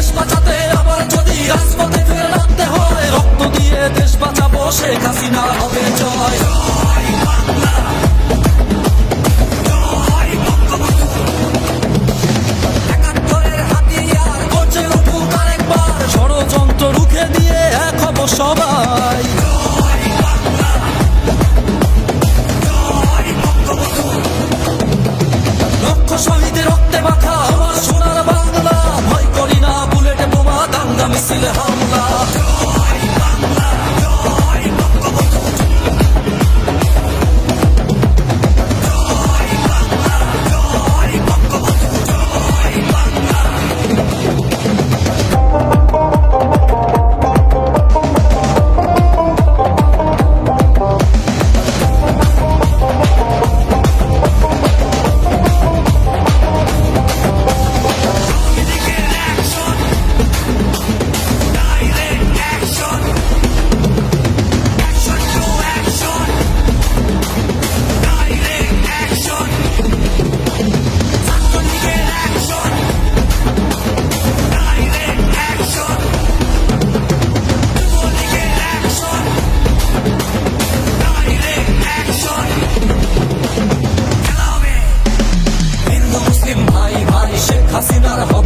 দেশ বাঁচাতে আবার যদি রাজপথে ফিরে নামতে হয়, রক্ত দিয়ে দেশ বাঁচাবো, শেখ হাসিনা হবে জয়। রুখে দিয়ে এক হব সবাই। লক্ষ শহীদের রক্তে মাথা Adam istilhamla I see Hasinar ho